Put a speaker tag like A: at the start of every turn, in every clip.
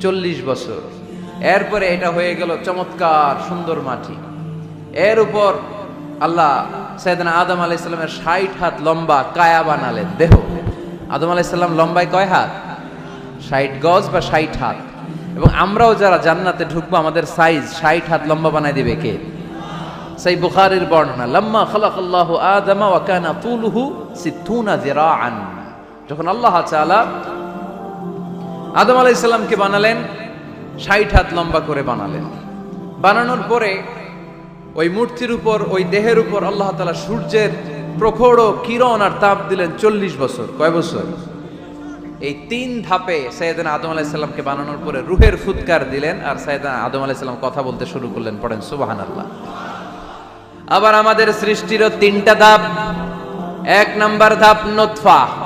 A: চল্লিশ বছর। এরপরে এটা হয়ে গেল চমৎকার সুন্দর মাটি। এর উপর আল্লাহ সৈয়দনা আদম আলাইহিস সালামের ষাট হাত লম্বা কায়া বানালেন, দেহ। আদম আলাইহিস সালাম লম্বায় কয় হাত? ষাট গজ বা ষাট হাত। এবং আমরাও যারা জান্নাতে ঢুকবো, আমাদের সাইজ ষাট হাত লম্বা বানাই দিবে কে? সেই বুখারের বর্ণনা, লম্মা খালাকাল্লাহু আদমা ওয়া কানা তুলুহু সিত্তুনা যিরাআন। যখন আল্লাহ তাআলা আদম আলাইহিস সালামকে বানালেন? ষাট হাত লম্বা করে বানালেন। বানানোর পরে ওই মূর্তির উপর, ওই দেহের উপর আল্লাহ তাআলা সূর্যের প্রখর কিরণ আর তাপ দিলেন চল্লিশ বছর। কয় বছর? এই তিন ধাপে সৈয়দনা আদম আলাইসাল্লামকে বানানোর পরে রুহের ফুৎকার দিলেন আর সৈয়দনা আদম আলাইসাল্লাম কথা বলতে শুরু করলেন, পড়েন সুবাহান আল্লাহ আবার আমাদের সৃষ্টিরও তিনটা ধাপ। এক নাম্বার ধাপ নোতফা।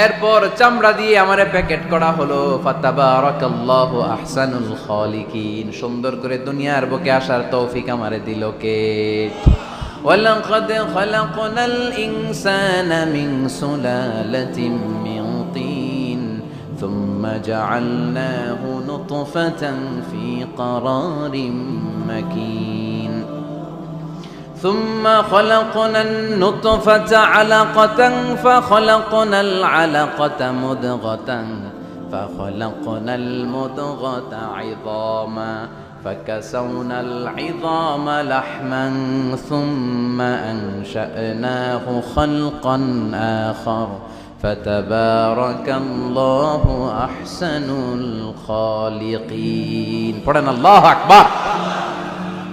A: এরপর চামড়া দিয়ে আমারে প্যাকেট করা হলো ফাতাবারাকাল্লাহু আহসানুল খালিকিন সুন্দর করে দুনিয়ার বুকে আসার তৌফিক আমারে দিল কে ولقد خلقنا الإنسان من سلالة من طين ثم جعلناه نطفة في قرار مكين ثم خلقنا النطفة علقة فخلقنا العلقة مدغة فخلقنا المدغة عظاما فكسونا العظام لحما ثم أنشأناه خلقا آخر فتبارك الله أحسن الخالقين. قرآن الله أكبر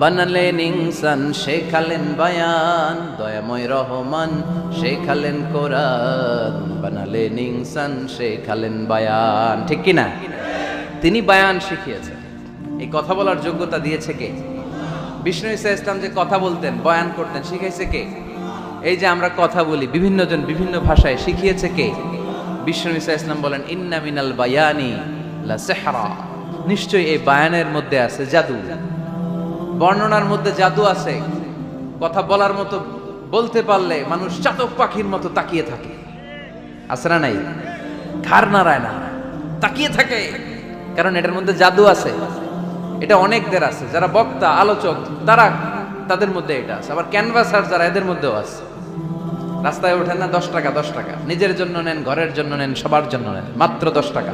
A: বানালেন ইনসান শেখালেন বায়ান, দয়াময় রহমান শেখালেন কোরআন। বানালেন ইনসান শেখালেন বায়ান। ঠিক কি না তিনি বায়ান শিখিয়েছেন। এই কথা বলার যোগ্যতা দিয়েছে কে? বিষ্ণু ইসা ইসলাম যে কথা বলতেন, বয়ান করতেন, শিখাইছে কে? এই যে আমরা কথা বলি, বিভিন্ন জন বিভিন্ন ভাষায়, শিখিয়েছে কে? বিষ্ণু ইসা ইসলাম বলেন, ইন্না মিনাল বায়ানি লা সেহারা। নিশ্চয়ই এই বায়ানের মধ্যে আছে জাদু। বর্ণনার মধ্যে জাদু আছে। কথা বলার মতো বলতে পারলে মানুষ চাতক পাখির মতো তাকিয়ে থাকে। আছে না নাই? ঘাড় নাড়ায় না। তাকিয়ে থাকে। কারণ এটার মধ্যে জাদু আছে। এটা অনেকদের আছে। যারা বক্তা, আলোচক, তারা তাদের মধ্যে এটা আছে। আবার ক্যানভাসার যারা, এদের মধ্যেও আছে। রাস্তায় ওঠেন না, দশ টাকা দশ টাকা। নিজের জন্য নেন, ঘরের জন্য নেন, সবার জন্য নেন। মাত্র দশ টাকা।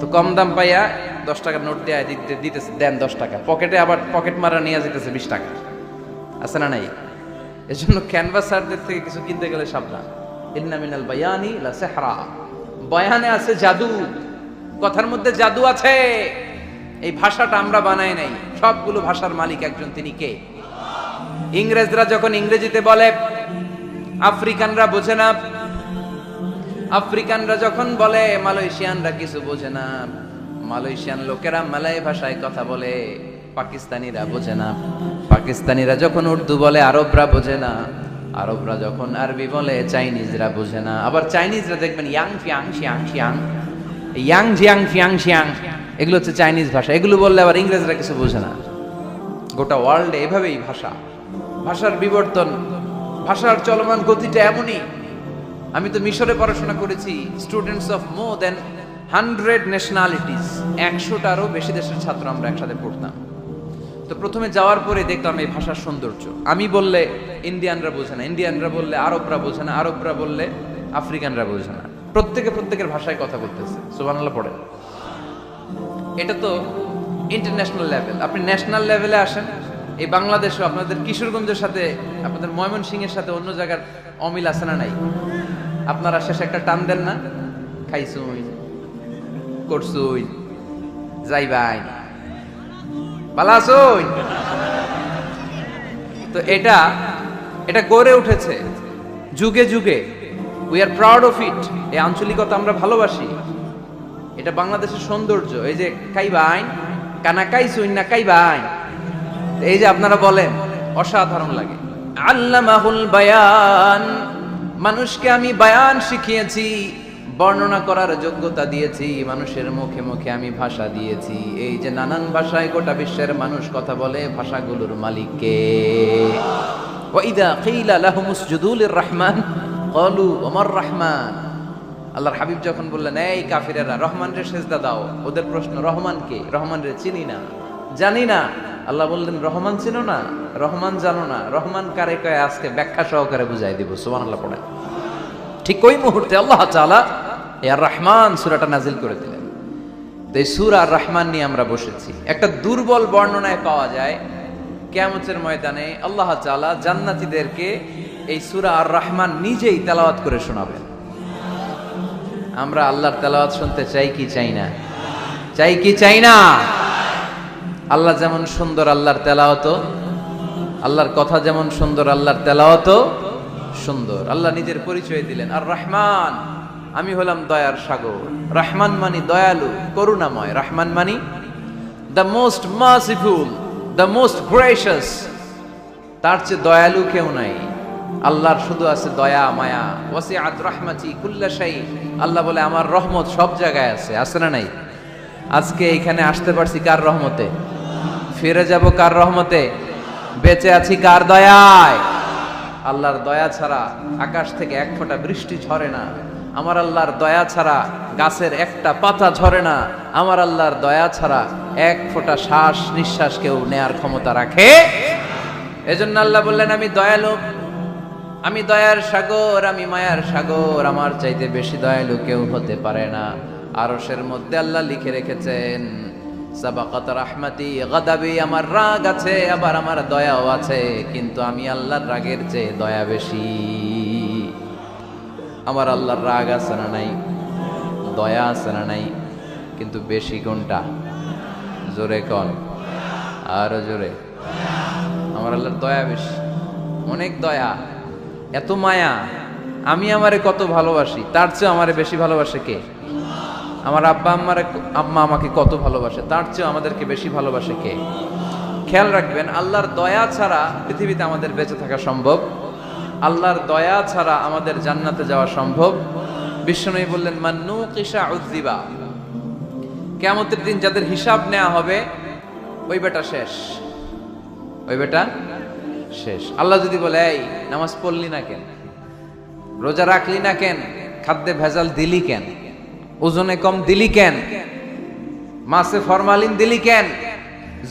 A: তো কম দাম পাইয়া দশ টাকার নোট দেয়া দিতে দিতেছে, দেন দশ টাকা। পকেটে আবার পকেট মারা নিয়ে যেতেছে বিশ টাকা। আছে না নাই? এর জন্য ক্যানভাসারদের থেকে কিছু কিনতে গেলে সাবধান। ইন্না মিনাল বায়ানি লা বয়ানে আছে জাদু। কথার মধ্যে জাদু আছে। এই ভাষাটা আমরা বানাই নাই। সবগুলো ভাষার মালিক একজন, তিনি কে? ইংরেজরা যখন ইংরেজিতে বলে, আফ্রিকানরা বোঝে না। আফ্রিকানরা যখন বলে, মালয়েশিয়ানরা কিছু বোঝে না। মালয়েশিয়ান লোকেরা মালয় ভাষায় কথা বলে, পাকিস্তানিরা বোঝে না। পাকিস্তানিরা যখন উর্দু বলে, আরবরা বোঝে না। আরবরা যখন আরবি বলে, চাইনিজরা বোঝে না। আবার চাইনিজরা দেখবেন, Yang Fiang, Xiang Xiang. Yang, Jiang, Fiang, Xiang, এগুলো হচ্ছে চাইনিজ ভাষা। এগুলো বললে আবার ইংরেজরা কিছু বোঝে না। গোটা ওয়ার্ল্ডে এভাবেই ভাষা। ভাষার বিবর্তন, ভাষার চলমান গতিটা এমনই। আমি তো মিশরে পড়াশোনা করেছি। Students of more than hundred nationalities একশোটারও বেশি দেশের ছাত্র আমরা একসাথে পড়তাম। তো প্রথমে যাওয়ার পরে দেখলাম এই ভাষার সৌন্দর্য। আমি বললে ইন্ডিয়ানরা বোঝে না, ইন্ডিয়ানরা বললে আরবরা বোঝে না, আরবরা বললে আফ্রিকানরা বোঝে না। প্রত্যেকে প্রত্যেকের ভাষায় কথা বলতেছে, সুবহানাল্লাহ পড়ে। এটা তো ইন্টারন্যাশনাল লেভেল আপনি ন্যাশনাল লেভেলে আসেন, এই বাংলাদেশও আপনাদের কিশোরগঞ্জের সাথে, আপনাদের ময়মনসিংহের সাথে অন্য জায়গার অমিল আছে না নাই? আপনারা শেষে একটা টান দেন না খাইছুই করছুই যাইবাই। পালাসুই তো এটা এটা গড়ে উঠেছে। যুগে যুগে। We are proud of it এই আঞ্চলিকতা আমরা ভালোবাসি। এটা বাংলাদেশের সৌন্দর্য। এই যে কাইবাইন কানা কাইসুইন না কাইবাইন এই যে আপনারা বলেন, অসাধারণ লাগে। আল্লামাহুল বায়ান। মানুষকে আমি বায়ান শিখিয়েছি। বর্ণনা করার যোগ্যতা দিয়েছি, মানুষের মুখে মুখে আমি ভাষা দিয়েছি। এই যে নানান ভাষায় গোটা বিশ্বের মানুষ কথা বলে, ভাষাগুলোর মালিককে। ওয়াইদা কিলা লাহুমুস জুদুলির রহমান কলু ওমর রহমান। আল্লাহর হাবিব যখন বললেন, এই কাফিরেরা, রহমান রে সেজদা দাও। ওদের প্রশ্ন, রহমান কে? চিনি না। জানি না। আল্লাহ বললেন, রহমান চিনো না? রহমান জানো না। রহমান কারে কয়ে? আজকে ব্যাখ্যা সহকারে বুঝাই দিব। সুমান আল্লাহ পড়ে ঠিক ওই মুহূর্তে আল্লাহ তাআলা আর রহমান সুরাটা নাজিল করে দিলেন। তো এই সূরা আর রহমান নিয়ে আমরা বসেছি। একটা দুর্বল বর্ণনায় পাওয়া যায়, কিয়ামতের ময়দানে আল্লাহ তাআলা জান্নাতীদেরকে এই সুরা আর রহমান নিজেই তেলাওয়াত করে শোনাবেন। আমরা আল্লাহর তেলাওয়াত শুনতে চাই কি চাই না? চাই কি চাই না? আল্লাহ যেমন সুন্দর আল্লাহর তেলাওয়াত, আল্লাহর কথা যেমন সুন্দর আল্লাহর তেলাওয়াত সুন্দর। আল্লাহ নিজের পরিচয় দিলেন। আর রহমান, আমি হলাম দয়ার সাগর। রহমান মানি দয়ালু, করুণাময়। রহমান মানি the most merciful the most gracious তার চেয়ে দয়ালু কেউ নাই। আল্লাহর শুধু আছে দয়া, মায়া। ওয়াসিআত রাহমাতি কুল্লা শাই আল্লাহ বলে, আমার রহমত সব জায়গায় আছে। আছে না নাই? আজকে এখানে আসতে পারছি কার রহমতে? ফিরে যাব কার রহমতে? বেঁচে আছি কার দয়ায়? আল্লাহর দয়া ছাড়া আকাশ থেকে এক ফোঁটা বৃষ্টি ঝরে না। আমার আল্লাহর দয়া ছাড়া গাছের একটা পাতা ঝরে না। আমার আল্লাহর দয়া ছাড়া এক ফোঁটা শ্বাস নিঃশ্বাস কেউ নেয়ার ক্ষমতা রাখে। এজন্য আল্লাহ বললেন, আমি দয়ালু। আমি দয়ার সাগর, আমি মায়ার সাগর। আমার চাইতে বেশি দয়ালু কেউ হতে পারে না। আরসের মধ্যে আল্লাহ লিখে রেখেছেন সাবাকাত রাহমাতি গাদাবি, আমার রাগ আছে, আবার আমার দয়াও আছে, কিন্তু আমি আল্লাহর রাগের চেয়ে দয়া বেশি। আমার আল্লাহর রাগ আছে না নাই? দয়া আছে না নাই? কিন্তু বেশি কোনটা? জোরে কন। আরও জোরে। আমার আল্লাহর দয়া বেশি। অনেক দয়া। এত মায়া। আমি আমারে কত ভালোবাসি। তার চেয়ে আমারে বেশি ভালোবাসে কে? আমার আব্বা আম্মার আম্মা আমাকে কত ভালোবাসে, তার চেয়ে আমাদেরকে বেশি ভালোবাসে কে? খেয়াল রাখবেন, আল্লাহর দয়া ছাড়া পৃথিবীতে আমাদের বেঁচে থাকা সম্ভব। আল্লাহর দয়া ছাড়া আমাদের জান্নাতে যাওয়া সম্ভব। বিশ্বনবী বললেন মান্নু কিসা উদ্দিবা কেমতের দিন যাদের হিসাব নেওয়া হবে, ওই বেটা শেষ। ওই বেটা শেষ। আল্লাহ যদি বলে, এই, নামাজ পড়লি না কেন? রোজা রাখলি না কেন? খাদ্যে ভেজাল দিলি কেন? ওজনে কম দিলি কেন? মাছে ফরমালিন দিলি কেন?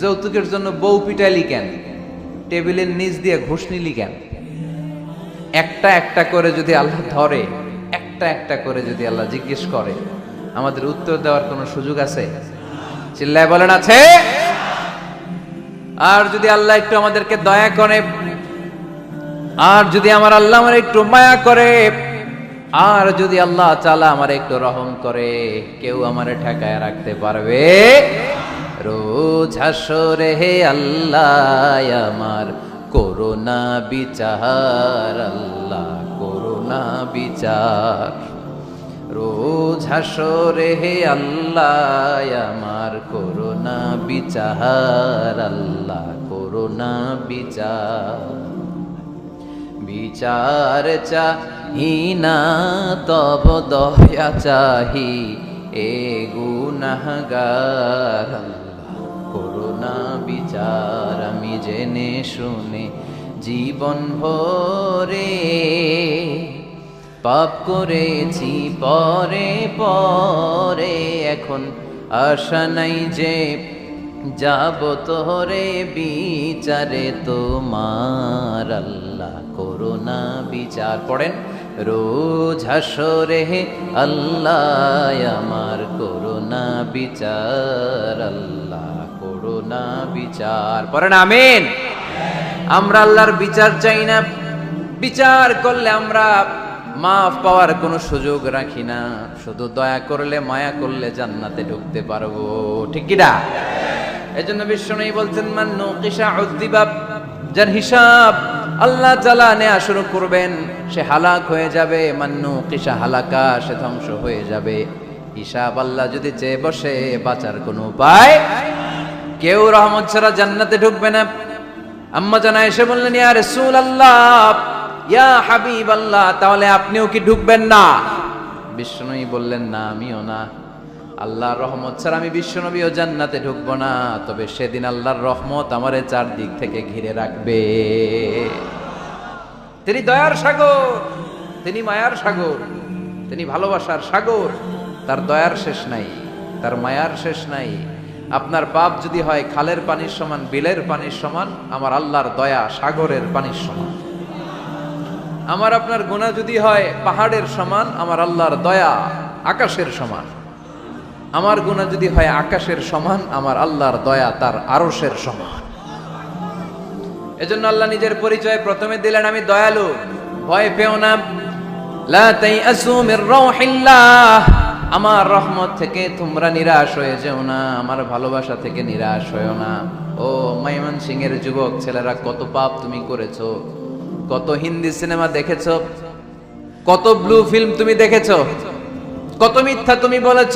A: যৌতুকের জন্য বউ পিটাইলি কেন? টেবিলের নিচ দিয়ে ঘুষ নিলি কেন? একটা একটা করে যদি আল্লাহ ধরে, একটা একটা করে যদি আল্লাহ জিজ্ঞেস করে, আমাদের উত্তর দেওয়ার কোনো সুযোগ আছে? চিল্লায় বলেন, আছে। আর যদি আল্লাহ একটু আমাদেরকে দয়া করে, আর যদি আমার আল্লাহ আমার একটু মায়া করে আর যদি আল্লাহ চালা আমার একটু রহম করে, কেউ আমার ঠেকায় রাখতে পারবে? রোজ হাসরে হে আল্লাহ, আমার করোনা বিচার, আল্লাহ করোনা বিচার। রোজ হাসরে হে আল্লাহ, আমার করোনা বিচার, আল্লাহ করোনা বিচার। বিচার চাহি না, তব দয়া চাহি। এ গুনাহগার করোনা বিচার আমি জেনে শুনে জীবন ভরে পাপ করেছি, পরে পরে এখন আশা নাই যে যাব তোরে বিচারে তোমার আল্লাহ করোনা বিচার। পড়েন রোজ হাসরে আল্লাহ, আমার করোনা বিচার, আল্লাহ করোনা বিচার। পড়েন আমিন। আমরা আল্লাহর বিচার চাই না। বিচার করলে আমরা মাফ পাওয়ার কোনো সুযোগ রাখি না। শুধু দয়া করলে, মায়া করলে জান্নাতে ঢুকতে পারব। ঠিক কিনা এজন্য বিষ্ণু বলছেন মান্নু কিসা উদ্দিবাব যার হিসাব আল্লাহ তালা নেয়া শুরু করবেন, সে হালাক হয়ে যাবে, মান্নু কিসা হালাকা, সে ধ্বংস হয়ে যাবে। হিসাব আল্লাহ যদি চেয়ে বসে, বাঁচার কোনো উপায় কেউ রহমত ছাড়া জান্নাতে ঢুকবে না। আম্মা জানা এসে বললেন, ইয়া রাসূল আল্লাহ ইয়া হাবিব আল্লাহ তাহলে আপনিও কি ঢুকবেন না? বিষ্ণুই বললেন, না, আমিও না। আল্লাহর রহমত ছাড়া আমি বিশ্বনবীও জান্নাতে ঢুকবো না। তবে সেদিন আল্লাহর রহমত আমারে চারদিক থেকে ঘিরে রাখবে। তিনি দয়ার সাগর, তিনি মায়ার সাগর, তিনি ভালোবাসার সাগর। তার দয়ার শেষ নাই, তার মায়ার শেষ নাই। আপনার পাপ যদি হয়, খালের পানির সমান, বিলের পানির সমান, আমার আল্লাহর দয়া সাগরের পানির সমান। আমার আপনার গুণা যদি হয়, পাহাড়ের সমান, আমার আল্লাহর দয়া আকাশের সমান। আমার গুণা যদি হয় আকাশের সমান, আমার আল্লাহর দয়া তার আরশের সমান। এজন্য আল্লাহ নিজের পরিচয় প্রথমে দিলেন, আমি দয়ালু, ভয় পেও না। আমার রহমত থেকে তোমরা নিরাশ হয়ে যেও না, আমার ভালোবাসা থেকে নিরাশ হয়েও না। ও মাইমান সিং এর যুবক, ছেলেরা, কত পাপ তুমি করেছ, কত হিন্দি সিনেমা দেখেছ, কত ব্লু ফিল্ম তুমি দেখেছ, কত মিথ্যা তুমি বলেছ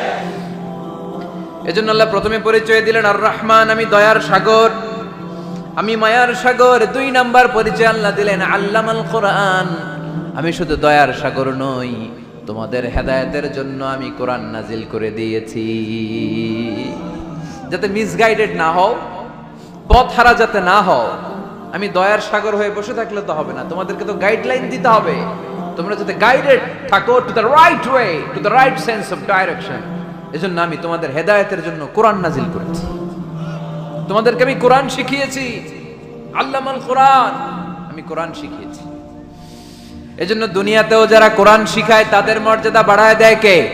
A: এজন্য আল্লাহ প্রথমে পরিচয় দিলেন আর রহমান আমি দয়ার সাগর। আমি মায়ার সাগর। দুই নাম্বার পরিচয় আল্লাহ দিলেন, আল্লামাল কোরআন। আমি শুধু দয়ার সাগর নই, তোমাদের হেদায়তের জন্য আমি কোরআন নাজিল করে দিয়েছি। যাতে মিসগাইডেড না হও, পথ হারা যাতে না হও, আমি দয়ার সাগর হয়ে বসে থাকলে তো হবে না। তোমাদেরকে তো গাইডলাইন দিতে হবে। তোমরা যাতে গাইডেড থাকো to the right way to the right sense of direction এজন্য আমি তোমাদের হেদায়তের জন্য কোরআন নাজিল করেছি। তোমাদেরকে আমি কোরআন শিখিয়েছি। আল্লামাল কোরআন। আমি কোরআন শিখিয়েছি। এজন্য দুনিয়াতেও যারা কোরআন শিখায়, তাদের মর্যাদা বাড়ায় দেয় কে?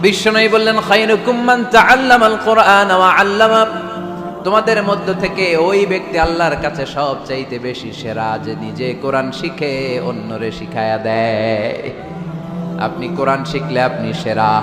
A: বিশ্বনবী বললেন খায়রুকুম মান কোরআন ওয়া তোমাদের মধ্য থেকে ওই ব্যক্তি আল্লাহর কাছে সব চাইতে বেশি সেরা যে নিজে কোরআন শিখে, অন্যরে শিখায়া দেয়। আপনি কোরআন শিখলে আপনি সেরা।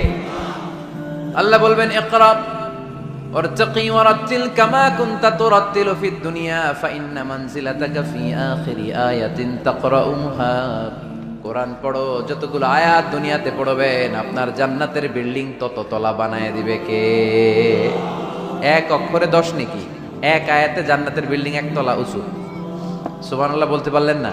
A: আল্লাহ বলবেন ইকরা وارتقي ورتل كما كنت ترتل في الدنيا فإن منزلتك في آخر آية تقرأها কোরআন পড়ো যতগুলো আয়াত দুনিয়াতে পড়বেন আপনার জান্নাতের বিল্ডিং তত তলা বানায় দিবে কে এক অক্ষরে দশ নাকি এক আয়াতে জান্নাতের বিল্ডিং এক তলা উঁচু সুবহানাল্লাহ বলতে পারলেন না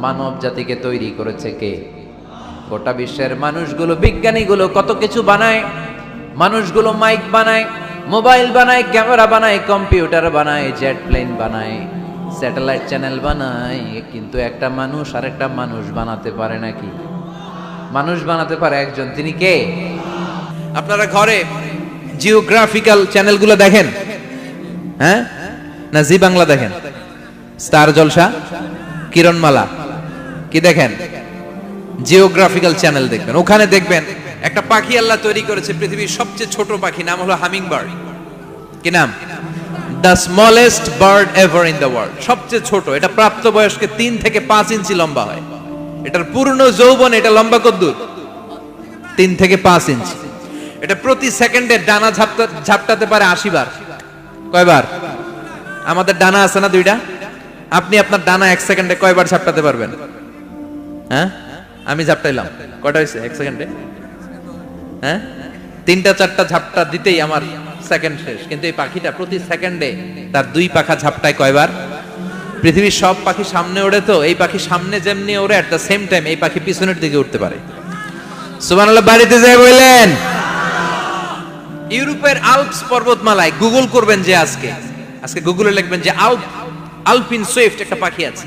A: মানব জাতিকে তৈরি করেছে কে? গোটা বিশ্বের মানুষগুলো, বিজ্ঞানীগুলো কত কিছু বানায়? মানুষগুলো মাইক বানায়, মোবাইল বানায়, ক্যামেরা বানায়, কম্পিউটার বানায়, জেট প্লেন বানায়, স্যাটেলাইট চ্যানেল বানায়, কিন্তু একটা মানুষ আর একটা মানুষ বানাতে পারে নাকি? মানুষ বানাতে পারে একজন, তিনি কে? আপনারা ঘরে জিওগ্রাফিক্যাল চ্যানেলগুলো দেখেন? হ্যাঁ? না, জি বাংলা দেখেন। স্টার জলসা, কিরণমালা কি দেখেন? জিওগ্রাফিক্যাল চ্যানেল দেখবেন। ওখানে দেখবেন, একটা পাখি আল্লাহ তৈরি করেছে, পৃথিবীর সবচেয়ে ছোট পাখি, নাম হলো হামিং বার্ড কি নাম? The smallest bird ever in the world সবচেয়ে ছোট, এটা প্রাপ্তবয়স্কে তিন থেকে পাঁচ ইঞ্চি লম্বা হয়। এটার পূর্ণ যৌবন, এটা লম্বা কদ্দুর তিন থেকে পাঁচ ইঞ্চি। এটা প্রতি সেকেন্ডে ডানা ঝাপটা, ঝাপটাতে পারে আশি বার। কয়বার? আমাদের ডানা আছে না দুইটা? আপনি আপনার ডানা এক সেকেন্ডে কয়বার ঝাপটাতে পারবেন? হ্যাঁ? আমি ঝাপটাইলাম। কয়টা হয়েছে? এক সেকেন্ডে হ্যাঁ? তিনটা, চারটা ঝাপটা দিতেই আমার সেকেন্ড শেষ। কিন্তু এই পাখিটা প্রতি সেকেন্ডে তার দুই পাখা ঝাপটায় কয়বার? পৃথিবীর সব পাখি সামনে ওড়ে তো, এই পাখি সামনে যেমনি ওড়ে অ্যাট দ্য সেম টাইম এই পাখি পিছনের দিকে উঠতে পারে। সুবহানাল্লাহ, বাড়িতে যায় বললেন, ইউরোপের আল্পস পর্বতমালায় গুগল করবেন যে আজকে। আজকে গুগলে লিখবেন যে আল্প আলপিন সুইফট একটা পাখি আছে।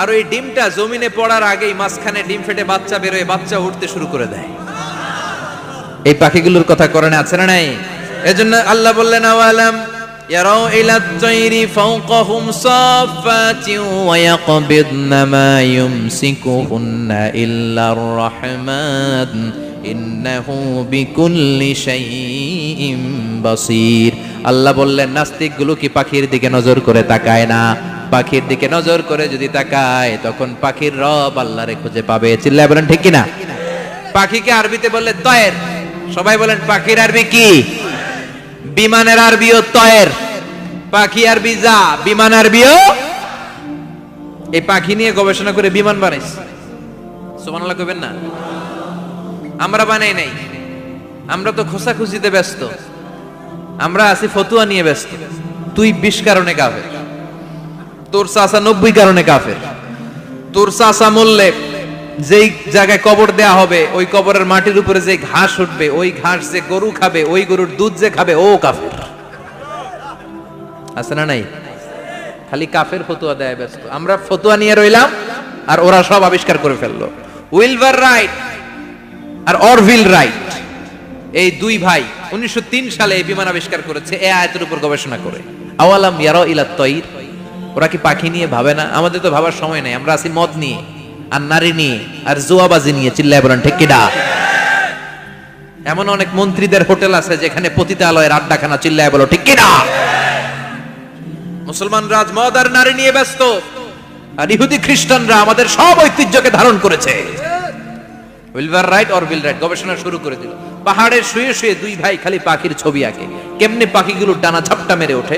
A: আর ওই ডিমটা জমিনে পড়ার আগেই মাঝখানে ডিম ফেটে বাচ্চা বেরোয় বাচ্চা উঠতে শুরু করে দেয় এই পাখিগুলোর কথা করণে আছে না নাই এজন্য আল্লাহ বললেন আওয়ালাম يروا إلى الطير فوقهم صافات ويقبضن ما يمسكهن إلا الرحمن إنه بكل شيء بصير আল্লাহ বললেন নাস্তিকগুলো কি পাখির দিকে নজর করে তাকায় না পাখির দিকে নজর করে যদি তাকায়, তখন পাখির রব আল্লাহরে খুঁজে পাবে। চিল্লায় বলেন, ঠিক কিনা? পাখিকে আরবিতে বললে তয়ের। সবাই বলেন, পাখির আরবি কি? বিমানের আরবিও তয়ের। পাখি আরবি যা, বিমান আরবিও? এই পাখি নিয়ে গবেষণা করে বিমান বানাইছে। সুবহানাল্লাহ কইবেন না? আমরা বানাই নাই। আমরা তো খোসাখুচিতে ব্যস্ত। আমরা আছি ফতুয়া নিয়ে ব্যস্ত। তুই বিশ কারণে কাফের তোর নব্বই কারণে কাফের। তোর মরলে যেই জায়গায় কবর দেয়া হবে, ওই কবরের মাটির উপরে যে ঘাস উঠবে, ওই ঘাস যে গরু খাবে, ওই গরুর দুধ যে খাবে, ও কাফের। আছে না নাই? খালি কাফের ফতুয়া দেয় ব্যস্ত। আমরা ফতুয়া নিয়ে রইলাম, আর ওরা সব আবিষ্কার করে ফেলল। উইলভার রাইট আর অরভিল রাইট, এই দুই ভাই উনিশশো তিন সালে এই বিমান আবিষ্কার করেছে, এ আয়াতের উপর গবেষণা করে। আওয়ালাম ইয়ারা ইলা তৈর? ওরা কি পাখি নিয়ে ভাবে না? আমাদের তো ভাবার সময় নেই। আমরা আছি মদ নিয়ে, আর নারী নিয়ে, আর জুয়াবাজি নিয়ে। চিল্লায় বলেন, ঠিক কিনা? এমন অনেক মন্ত্রীদের হোটেল আছে যেখানে পতিতালয়ের আড্ডাখানা চিল্লায় বলো, ঠিক মুসলমান রাজ মদ আর নারী নিয়ে ব্যস্ত, আর ইহুদি খ্রিস্টানরা আমাদের সব ঐতিহ্যকে ধারণ করেছে। উইলভার রাইট অর উইল রাইট গবেষণা শুরু করে দিল। পাহাড়ে শুয়ে শুয়ে দুই ভাই খালি পাখির ছবি আঁকে। কেমনে পাখিগুলো ডানা ঝাপটা মেরে ওঠে?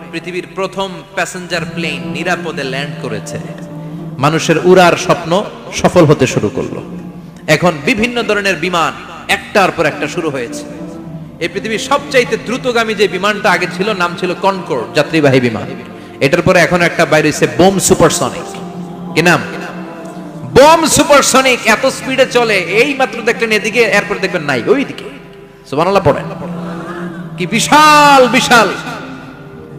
A: পৃথিবীর প্রথম প্যাসেঞ্জার প্লেন নিরাপদে ল্যান্ড করেছে। মানুষের উড়ার স্বপ্ন সফল হতে শুরু করল। এখন বিভিন্ন ধরনের বিমান একটার পর একটা শুরু হয়েছে। এই পৃথিবীর সবচাইতে দ্রুতগামী যে বিমানটা আগে ছিল, নাম ছিল কনকোর যাত্রীবাহী বিমান। এটার পরে এখন একটা বাইরে হয়েছে বোম সুপারসনিক কি নাম? বোম সুপারসনিক এত স্পিডে চলে, এই মাত্র দেখলেন এদিকে, এরপর দেখবেন নাই, ওইদিকে। সুবহানাল্লাহ, পড়েন। কি বিশাল বিশাল।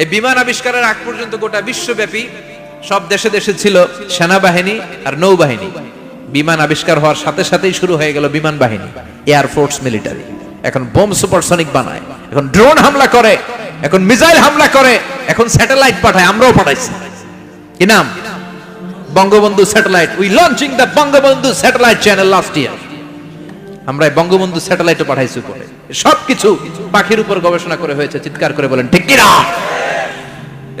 A: এই বিমান আবিষ্কারের আগ পর্যন্ত গোটা বিশ্বব্যাপী সব দেশে দেশে ছিল সেনাবাহিনী আর নৌবাহিনী। বিমান আবিষ্কার হওয়ার সাথে সাথেই শুরু হয়ে গেল বিমান বাহিনী এয়ারফোর্স মিলিটারি এখন বোম সুপারসনিক বানায়, এখন ড্রোন হামলা করে, এখন মিসাইল হামলা করে, এখন স্যাটেলাইট পাঠায়, আমরাও পাঠাইছি। কি নাম? Bangabandhu satellite. We launching the Bangabandhu satellite channel last year আমরা বঙ্গবন্ধু স্যাটেলাইটও পাঠাইছি উপরে। সবকিছু পাখির উপর গবেষণা করে হয়েছে, চিৎকার করে বলেন, ঠিক কিনা?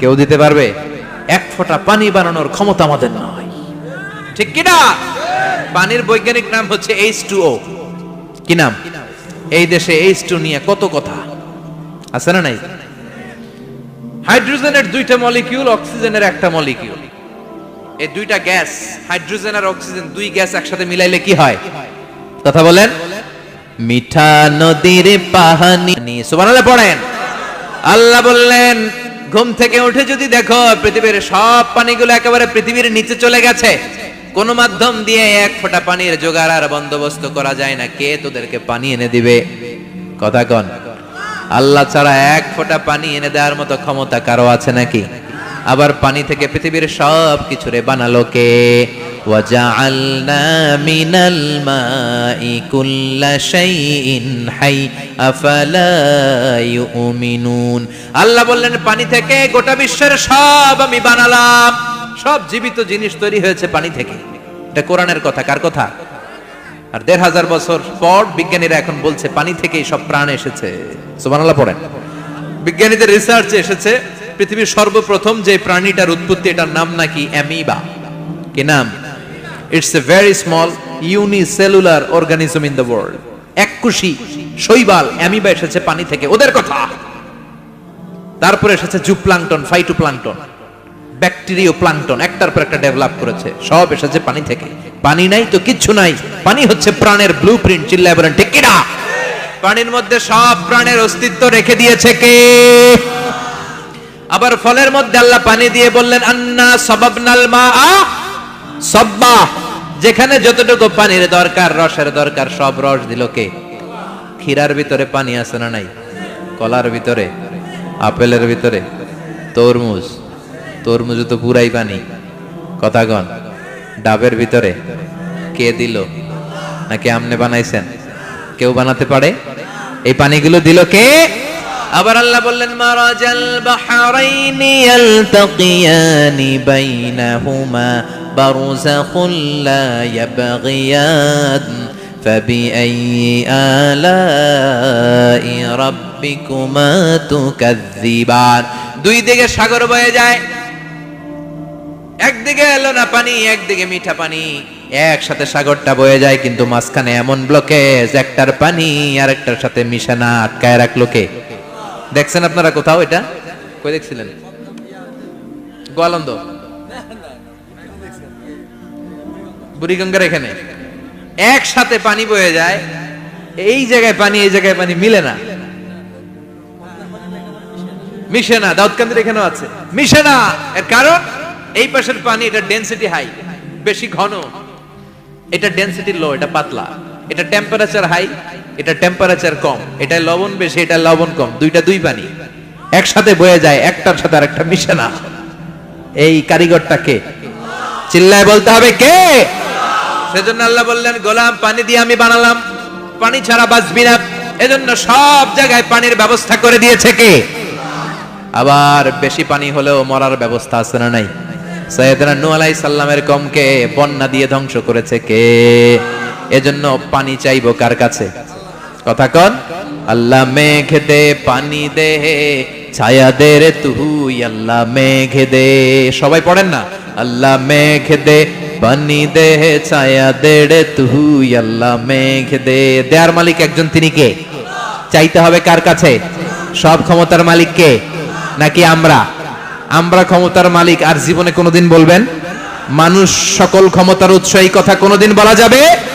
A: কেউ দিতে পারবে? এক ফোঁটা পানি বানানোর ক্ষমতা আমাদের নয় ঠিক কিনা? পানির বৈজ্ঞানিক নাম হচ্ছে এইচ টু ও। কি নাম? এই দেশে এইচ টু নিয়ে কত কথা? আছে না নাই? হাইড্রোজেনের দুইটা মলিকিউল, অক্সিজেনের একটা মলিকিউল। এই দুইটা গ্যাস, হাইড্রোজেন আর অক্সিজেন, দুই গ্যাস একসাথে মিলাইলে কি হয়? কথা বলেন। মিঠা নদীর পাহানি সুবহানাল্লাহ পড়েন। আল্লাহ বললেন ঘুম থেকে উঠে যদি দেখো, পৃথিবীর সব পানিগুলো একেবারে পৃথিবীর নিচে চলে গেছে। কোন মাধ্যম দিয়ে এক ফোঁটা পানির জোগাড় আর বন্দোবস্ত করা যায় না। কে তোদেরকে পানি এনে দিবে? কথা কন। আল্লাহ ছাড়া এক ফোঁটা পানি এনে দেওয়ার মতো ক্ষমতা কারও আছে নাকি? আবার পানি থেকে পৃথিবীর সব কিছুরে বানালো কে? وجعلنا من الماء كل شيء حي أفلا يؤمنون আল্লাহ বললেন পানি থেকে গোটা বিশ্বের সব আমি বানালাম সব জীবিত জিনিস তৈরি হয়েছে পানি থেকে এটা কোরআনের কথা কার কথা আর দেড় হাজার বছর পর বিজ্ঞানীরা এখন বলছে পানি থেকেই সব প্রাণ এসেছে সুবহানাল্লাহ পড়েন বিজ্ঞানীদের রিসার্চে এসেছে পৃথিবীর সর্বপ্রথম যে প্রাণীটার উৎপত্তি এটার নাম নাকি অ্যামিবা কি নাম It's a very small unicellular organism in the world এককুশি শৈবাল অ্যামিবা এসেছে পানি থেকে। ওদের কথা। তারপরে এসেছে জুপ্লাংটন, ফাইটোপ্লাংটন ব্যাকটেরিও প্লাংটন একটার পর একটা ডেভেলপ করেছে। সব এসেছে পানি থেকে। পানি নাই তো কিচ্ছু নাই। পানি হচ্ছে প্রাণের ব্লু প্রিন্ট চিল্লায় ঠিক কিনা? পানির মধ্যে সব প্রাণের অস্তিত্ব রেখে দিয়েছে কে? আবার ফলের মধ্যে আল্লাহ পানি দিয়ে বললেন, আন্না সবাবনাল মা সব্বা, যেখানে যতটুকু পানির দরকার, রসের দরকার, সব রস দিল কে? ক্ষীরার ভিতরে পানি আছে না নাই? কলার ভিতরে? আপেলের ভিতরে? তরমুজ? তরমুজ তো পুরাই পানি। কথাগণ ডাবের ভিতরে? কে দিল? নাকি আমনে বানাইছেন? কেউ বানাতে পারে? এই পানিগুলো দিল কে? আবার আল্লাহ বললেন মারাজাল বাহরাইনি ইয়ালতাকিয়ানি বাইনাহুমা বারযাখুন লা ইয়াবগিয়ান فبأي آلاء ربكما تكذبان দুই দিকে সাগর বয়ে যায় একদিকে এলো না পানি একদিকে মিঠা পানি একসাথে সাগরটা বয়ে যায় কিন্তু মাঝখানে এমন ব্লকেজ একটার পানি আর একটার সাথে মিশে না আটকায় রাখলো কে দেখছেন আপনারা কোথাও এটা? কই দেখছিলেন? গোয়ালন্দ। বুড়িগঙ্গার এখানে। একসাথে পানি বয়ে যায়। এই জায়গায় পানি, এই জায়গায় পানি মিলে না। মিশে না। দাউদকান্দির এখানেও আছে। মিশে না। এর কারণ, এই পাশের পানি, এটা ডেনসিটি হাই বেশি ঘন। এটা ডেনসিটি লো এটা পাতলা। এটা টেম্পারেচার হাই এটা টেম্পারেচার কম এটা লবণ বেশি এটা লবণ কম, দুইটা দুই পানি। একসাথে বয়ে যায়, একটার সাথে আরেকটা মিশে না। এই কারিগরটা কে? চিল্লায় বলতে হবে কে? সেজন্য আল্লাহ বললেন, গোলাম, পানি দিয়ে আমি বানালাম। পানি ছাড়া বাঁচবি না। এজন্য সব জায়গায় পানির ব্যবস্থা করে দিয়েছে কে? আবার বেশি পানি হলেও মরার ব্যবস্থা আছে না নাই? সৈয়দনা নূহ আলাইহিস সালামের কমকে বন্যা দিয়ে ধ্বংস করেছে কে? এজন্য পানি চাইব কার কাছে? কথা কন। আল্লাহ মেঘ দে পানি দে ছায়া দে রে তুই আল্লাহ মেঘ দে সবাই পড়েন না? আল্লাহ মেঘ দে পানি দে ছায়া দে রে তুই আল্লাহ মেঘ দে দেয়ার মালিক একজন তিনি কে? চাইতে হবে কার কাছে? সব ক্ষমতার মালিক কে? নাকি আমরা? আমরা ক্ষমতার মালিক আর জীবনে কোনোদিন বলবেন? মানুষ সকল ক্ষমতার উৎস, এই কথা কোনোদিন বলা যাবে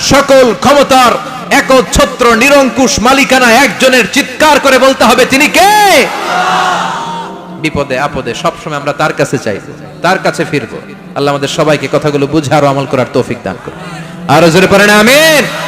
A: সকল ক্ষমতার একচ্ছত্র নিরঙ্কুশ মালিকানা একজনের চিৎকার করে বলতে হবে, তিনি কে? বিপদে আপদে সবসময় আমরা তার কাছে চাই তার কাছে ফিরবো। আল্লাহ আমাদের সবাইকে কথাগুলো বুঝে আরও আমল করার তৌফিক দান করুন। আর জোরে পারেন আমিন।